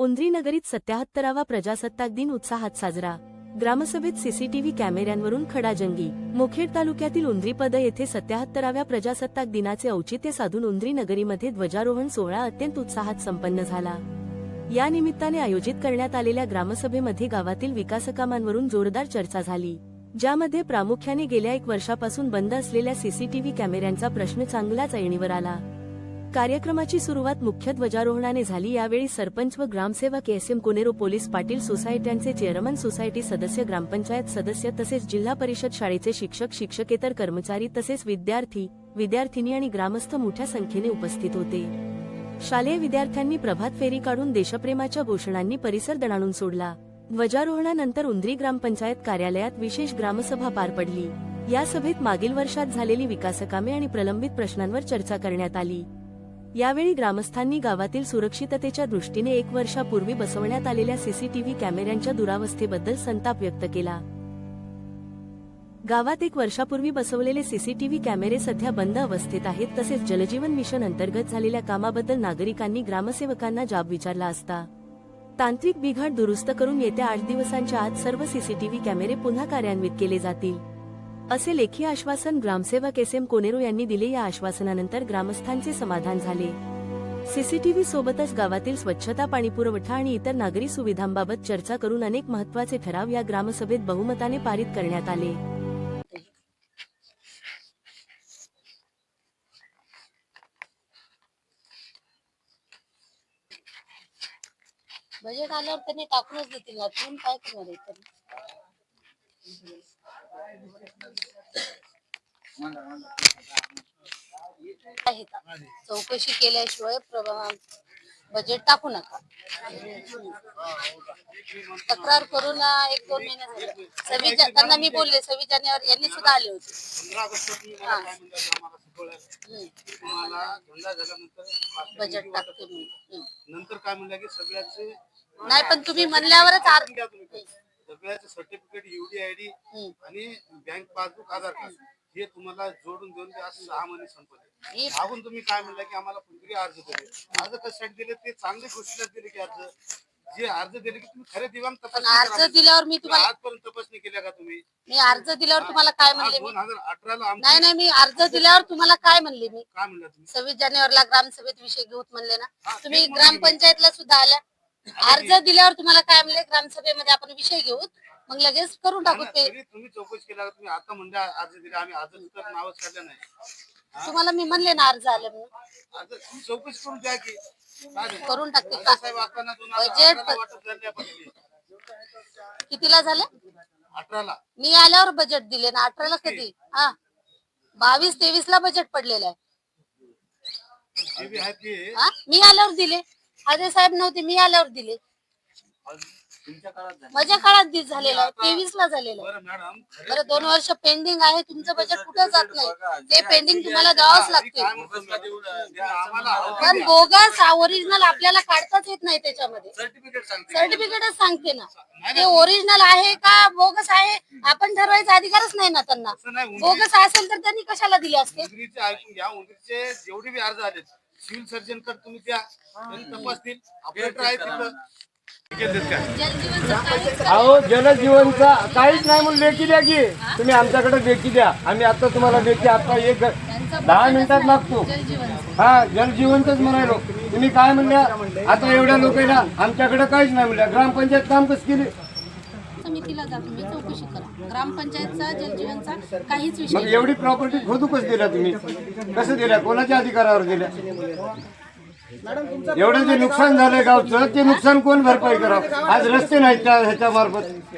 उंद्रीनगरीत सत्याहत्तरावा प्रजासत्ताक दिन उत्साहात साजरा. ग्रामसभेत सीसीटीव्ही कॅमेऱ्यांवरून खडाजंगी मुखेड तालुक्यातील उंद्रीपद येथे सत्याहत्तराव्या प्रजासत्ताक दिनाचे औचित्य साधून उंद्री नगरीमध्ये ध्वजारोहण सोहळा अत्यंत उत्साहात संपन्न झाला. या निमित्ताने आयोजित करण्यात आलेल्या ग्रामसभेमध्ये गावातील विकासकामांवरून जोरदार चर्चा झाली. ज्यामध्ये प्रामुख्याने गेल्या एक वर्षापासून बंद असलेल्या सीसीटीव्ही कॅमेऱ्यांचा प्रश्न चांगलाच ऐणीवर आला. कार्यक्रमाची सुरुवात मुख्य ध्वजारोहणाने झाली. यावेळी सरपंच व ग्रामसेवक एस एम कोनेरो पोलीस पाटील सोसायट्यांचे चेअरमन सोसायटी सदस्य ग्रामपंचायत सदस्य तसेच जिल्हा परिषद शाळेचे शिक्षक शिक्षकेतर कर्मचारी तसेच विद्यार्थी विद्यार्थिनी आणि ग्रामस्थ मोठ्या संख्येने उपस्थित होते. शालेय विद्यार्थ्यांनी प्रभात फेरी काढून देशप्रेमाच्या घोषणांनी परिसर दणाणून सोडला. ध्वजारोहणानंतर उंद्री ग्रामपंचायत कार्यालयात विशेष ग्रामसभा पार पडली. या सभेत मागील वर्षात झालेली विकासकामे आणि प्रलंबित प्रश्नांवर चर्चा करण्यात आली. यावेळी ग्रामस्थांनी गावातील सुरक्षिततेच्या दृष्टीने एक वर्षापूर्वी बसवण्यात आलेल्या सीसीटीव्ही कॅमेऱ्यांच्या दुरावस्थेबद्दल संताप व्यक्त केला. गावात एक वर्षापूर्वी बसवलेले सीसीटीव्ही कॅमेरे सध्या बंद अवस्थेत आहेत तसेच जलजीवन मिशन अंतर्गत झालेल्या कामाबद्दल नागरिकांनी ग्रामसेवकांना जाब विचारला असता. तांत्रिक बिघाड दुरुस्त करून येत्या आठ दिवसांच्या आत सर्व सीसीटीव्ही कॅमेरे पुन्हा कार्यान्वित केले जातील. असे लेखी आश्वासन ग्रामसेवक एस एम कोनेरो यांनी दिले या आश्वासनानंतर ग्रामस्थांचे समाधान झाले. सीसीटीव्ही सोबतच गावातील स्वच्छता पाणीपुरवठा आणि इतर नागरी सुविधांबाबत चर्चा करून अनेक महत्त्वाचे ठराव या ग्रामसभेत बहुमताने पारित करण्यात आले. बजेट आल्यावर त्यांनी टाकूनच देतील. काय करणार चौकशी केल्याशिवाय बजेट टाकू नका. तक्रार करून एक दोन महिने सव्वीस त्यांना मी बोलले सव्वीस जानेवारी यांनी सुद्धा आले होते. बजेट टाकते. नंतर काय म्हणलं की सगळ्याचे नाही पण तुम्ही म्हणल्यावरच. सगळ्याचे सर्टिफिकेट युडी आयडी. आणि बँक पासबुक आधार कार्ड हे तुम्हाला जोडून देऊन ते असं दहा महिने संपले. मागून तुम्ही काय म्हणलं की आम्हाला कुठेतरी अर्ज दिले. अर्ज कशासाठी दिले? ते चांगले गोष्टीला दिले की अर्ज. जे अर्ज दिले की तुम्ही खरे तपासणी अर्ज. दिल्यावर मी तुम्हाला आजपर्यंत तपासणी केल्या का तुम्ही? मी अर्ज दिल्यावर तुम्हाला काय म्हणले मी? दोन हजार अठराला आमची नाही नाही मी अर्ज दिल्यावर तुम्हाला काय म्हणले मी? काय म्हणलं तुम्ही? सव्वीस जानेवारीला ग्रामसभेत विषय घेऊत म्हणले ना. हा, तुम्ही तेच म्हणले मी. ग्रामपंचायतला सुद्धा आल्या. अर्ज दिल्यावर तुम्हाला काय म्हणले? ग्रामसभेमध्ये आपण विषय घेऊत मग लगेच करून टाकू ते. तुम्ही चौकशी केला? तुम्ही आता म्हणजे अर्ज दिला आम्ही अर्ज तर नावच काढलं नाही. तुम्हाला मी म्हणले ना अर्ज आले म्हणून. चौकशी करून द्या की? करून टाकते बजेट. कितीला झाले? अठराला. मी आल्यावर बजेट दिले ना. अठराला कधी? हा. बावीस तेवीस ला बजेट पडलेलं आहे. मी आल्यावर दिले. अजय साहेब नव्हते मी आल्यावर दिले. तुमच्या काळात झाले. माझ्या काळात दि- झालेलं आहे तेवीस ला झालेलं. आहे बरं मॅडम खरं बरं दोन वर्ष पेंडिंग आहे तुमचं बजेट कुठं जात नाही? ते पेंडिंग तुम्हाला द्यावंच लागते? द्या आम्हाला पण बोगस ओरिजिनल आपल्याला काढताच येत नाही त्याच्यामध्ये. सर्टिफिकेट सांगते. सर्टिफिकेटच सांगते ना. ते ओरिजिनल आहे का बोगस आहे? आपण ठरवायचा अधिकारच नाही ना त्यांना. असं नाही उंदरी- बोगस असेल तर त्यांनी कशाला दिले असते? उंदरीचे ऐकून घ्या उंदरीचे जेवढे बी अर्ज आले सिव्हिल सर्जनकडे तुम्ही द्या तपासतील. ऑपरेटर आहे तिथं अहो जलजीवनचा काहीच नाही म्हणून लेखी द्या की. तुम्ही आमच्याकडे लेखी द्या. आम्ही आता तुम्हाला लेखी आता एक दहा मिनिटात मागतो. हा जलजीवनच म्हणायलो. तुम्ही काय म्हणल्या? आता एवढ्या लोकांना आमच्याकडे काहीच नाही म्हणल्या. ग्रामपंचायत काम कसं केली? समितीला जा तुम्ही चौकशी करा. ग्रामपंचायतचा जलजीवनचा काहीच मग विषय एवढी प्रॉपर्टी खोदू कसं दिल्या तुम्ही. कसं दिल्या? कोणाच्या अधिकारावर दिल्या? एवढं जे नुकसान झालंय गावचं ते नुकसान कोण भरपाई करावं? आज रस्ते नाहीत त्या ह्याच्या मार्फत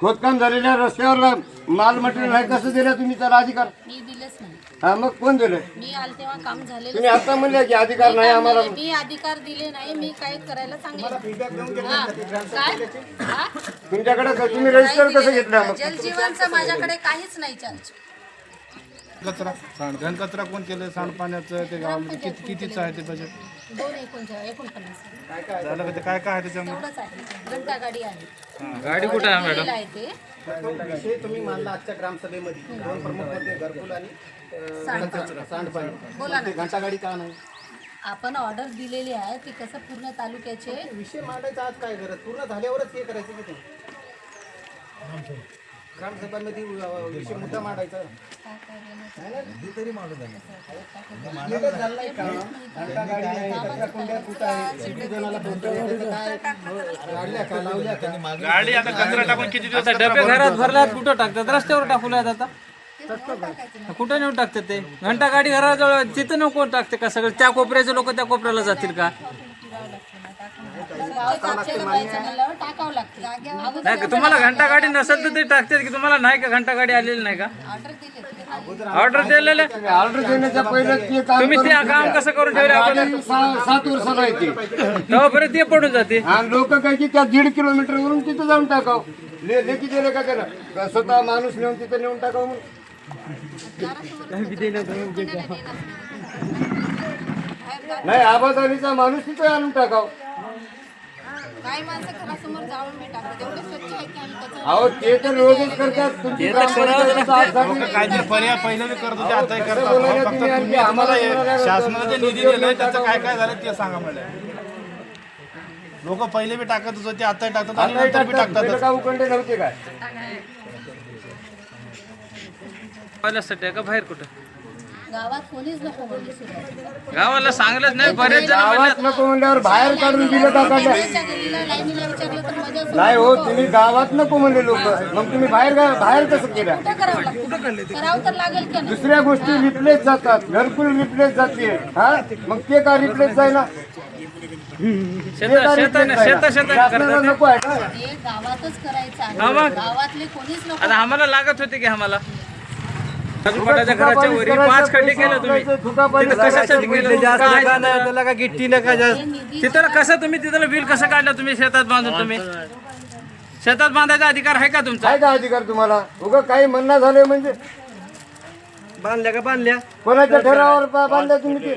खोदकाम झालेल्या रस्त्यावर माल मटेरियल नाही कसं दिलं तुम्ही त्याला अधिकार? मी दिलेच नाही. हा मग कोण दिलं मी आले तेव्हा काम झालेलं तुम्ही आता म्हणले की अधिकार नाही आम्हाला. मी अधिकार दिले नाही मी काय करायला सांगितलं हा. काय? हा? तुमच्याकडे तुम्ही रजिस्टर कसं घेतलं मग? जलजीवनचं माझ्याकडे काहीच नाही चार्ज कचरा. सांड घनकचरा कोण केलं? सांडपाण्याचं ते गावामध्ये किती कितीचं आहे ते बजेट दोन एकोणचाळीस एकोणपन्नास. झालं का ते? काय काय आहे त्याच्यामध्ये? एवढंच आहे. घंटा गाडी आहे. गाडी कुठे आहे मॅडम? आहे ते. विषय तुम्ही मांडला आजच्या ग्रामसभेमध्ये. दोन प्रमुख घरकुल आणि अं, कचरा, सांडपाणी. बोला ना. घंटागाडी का नाही? आपण ऑर्डर दिलेली आहे ती कसं पूर्ण तालुक्याचे? विषय मांडायचा आज काय गरज? पूर्ण झाल्यावरच हे करायचं की ते? ग्रामसभामध्ये अं, विषय मुद्दा मांडायचा. लेटच झालं नाही का? घंटा गाडी आहे, कचरा कुंड्या कुठं आहे, किती जणाला बोलतोय, त्याचं काय? काढल्या का लावल्या का? गाडी आता कचरा टाकून किती दिवस डबे घरात भरल्यात कुठं टाकतात? रस्त्यावर टाकूल्यात आता. कुठं नेऊन टाकतात ते? घंटा गाडी घराजवळ तिथं कोण टाकते का सगळं? त्या कोपऱ्याचे लोक त्या कोपऱ्याला जातील का? टाकावं लागते. नाही का तुम्हाला घंटा गाडी नसेल तर ते टाकतात की तुम्हाला नाही का घंटा गाडी आलेली नाही का? ऑर्डर दिलेलं ऑर्डर देण्याच्या पहिले ते काम तुम्ही ते काम. कसं करून ठेवले? गाडी सा- सात वर्षाला येते तेव्हापर्यंत ते पडून जाते. आणि लोक काय की त्या दीड किलोमीटर वरून तिथं जाऊन टाकाव. ले लेखी दिले का त्याला? स्वतः माणूस नेऊन तिथं नेऊन टाकाव म्हणून? नाही आबादानीचा माणूस तिथं आणून टाकाव. काही माणसं घरासमोर जाळून बी टाकतात एवढे स्वच्छ आहे की आम्ही त्याचा अहो ते तर रोजच करतात. तुमची ग्रामपंचायतीचा आज झाली. काहीतरी पर्याय पहिले बी करत होते आताही करतात. बोलायला फक्त तुम्ही आम्हाला हे जे निधी दिलाय त्याचं. काय काय झालं ते सांगा मला. लोक पहिले बी टाकतच होते आताही टाकतात आणि आताही नंतर बी टाकतात. पहिलं का उकंडे नव्हते काय? पहिल्यासाठी आहे का बाहेर कुठं? गावात कोणीच नको बोलली सुरुवात गावाला सांगलंच नाही बरेच जण गावात नको म्हणल्यावर बाहेर काढून दिलं का काढल्या त्यांच्या गल्लीला लाईनीला विचारलं तर मजा असते. नाही हो तुम्ही गावात नको म्हणले लोक. मग तुम्ही बाहेर गा- बाहेर कसं केलं? कुठं करावं लागतं? करावं तर लागेल का नाही? दुसऱ्या गोष्टी रिप्लेस जातात. घरकुल रिप्लेस जाते. हा? मग ते का रिप्लेस जायना ते शेता का शेताने replace शेता जायना? शेता शासनाला करतात नको आहे का? हे गावातच करायचं हा आहे. मग. गावातले कोणीच नको आता आम्हाला लागत होते की आम्हाला? घराच्या वरी पाच खड्डे केलं तुम्ही. वापरायचे, थुका पाणी तिथं कशासाठी केलं? काय? त्याला का गिट्टीला का जास्त. हे निधी तिथं कसं तुम्ही तिथं बिल कसं काढलं तुम्ही? शेतात बांधून तुम्ही? शेतात बांधायचा अधिकार आहे का तुमचा? काय का अधिकार तुम्हाला? उगा काही म्हणणं झाले म्हणजे? बांधल्या का बांधल्या? कोणाच्या ठरावावर बा- बांधल्या तुम्ही ते?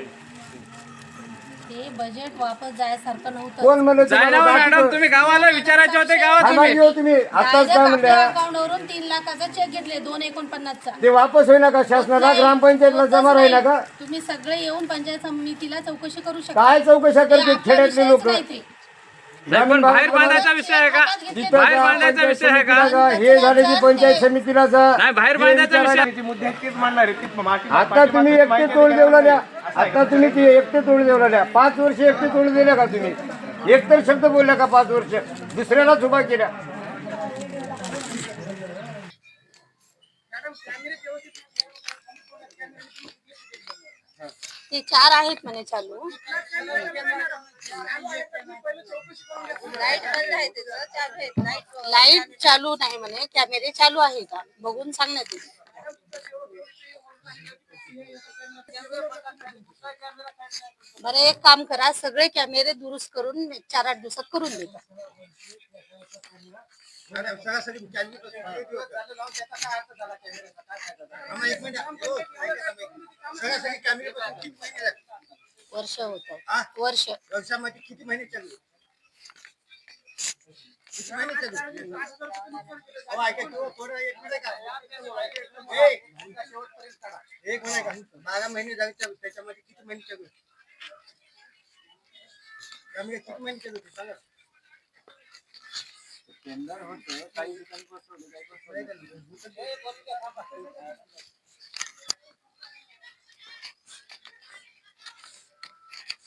बजेट वापस जायसारखं नव्हतं. कोण म्हणलं जायला तुम्हाला हो मॅडम? तुम्ही गावाला विचारायचे होते गावात हा तुम्ही. आताच काय आपल्या म्हणल्या अकाउंटवरून तीन लाखाचा चेक घेतले दोन एकोणपन्नासचा. ते वापस होईना का? शासनाला ग्रामपंचायतला जमा राहिला का? तुम्ही सगळे येऊन पंचायत समितीला चौकशी करू शकता. काय चौकशा करते खेड्यातले लोक. नाही. पण बाहेर बांधायचा विषय आहे का? बाहेर बांधायचा विषय आहे हे झाले की पंचायत समितीला जा. नाही बाहेर बांधायचा विषय आता तुम्ही एकटे तोड देवला आता तुम्ही ते एकटे तोड देवला पाच वर्ष एकटे तोड दिल्या का तुम्ही? एक तर शब्द बोलल्या का पाच वर्ष? दुसऱ्यालाच उभा केल्या. ते चार आहेत म्हणे चालू. लाइट चालू नाही म्हणे. कॅमेरे चालू आहे का बघून सांगण्यात येईल बरं एक काम करा सगळे कॅमेरे दुरुस्त करून चार आठ दिवसात करून देता. वर्ष होत. वर्ष. व्यवसायामध्ये किती महिने चालू किती महिने चालू अहो, ऐका की, हो, थोडं एक मिनिट एक बारा महिने झाले त्याच्यामध्ये किती महिने चालू त्यामुळे किती महिने चालू आहे, सांगा काही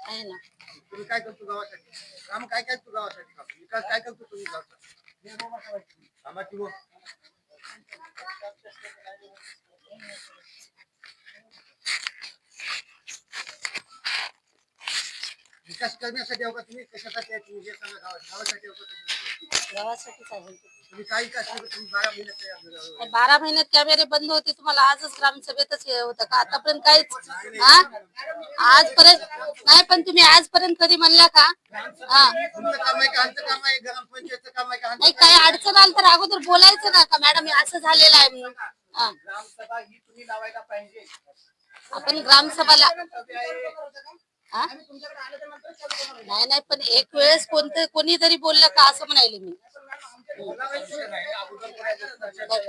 आहे ना. तुम्ही काय करतो गावासाठी? काम काय काय तू गावासाठी काम विकास काय करतो तुम्ही गावचा कामाची व विकास करण्यासाठी हो तुम्ही कशासाठी आहे तुम्ही? हे सांगा गावासाठी हो तुम्ही? गावासाठीच आहे. तुम्ही तुम्ही बारा महिन्यात. बारा कॅमेरे बंद होते तुम्हाला आजच ग्रामसभेतच हे होतं का? आतापर्यंत काहीच हा? आजपर्यंत नाही पण तुम्ही आजपर्यंत कधी म्हणला का? हा. नाही काही अडचण आली तर अगोदर बोलायचं ना का? मॅडम हे असं झालेलं आहे म्हणून. हा. आपण ग्रामसभाला हा? नाही नाही पण एक वेळेस कोणतं कोणीतरी बोललं का असं म्हणाले मी.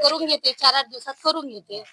करून घेते चार आठ दिवसात करून घेते.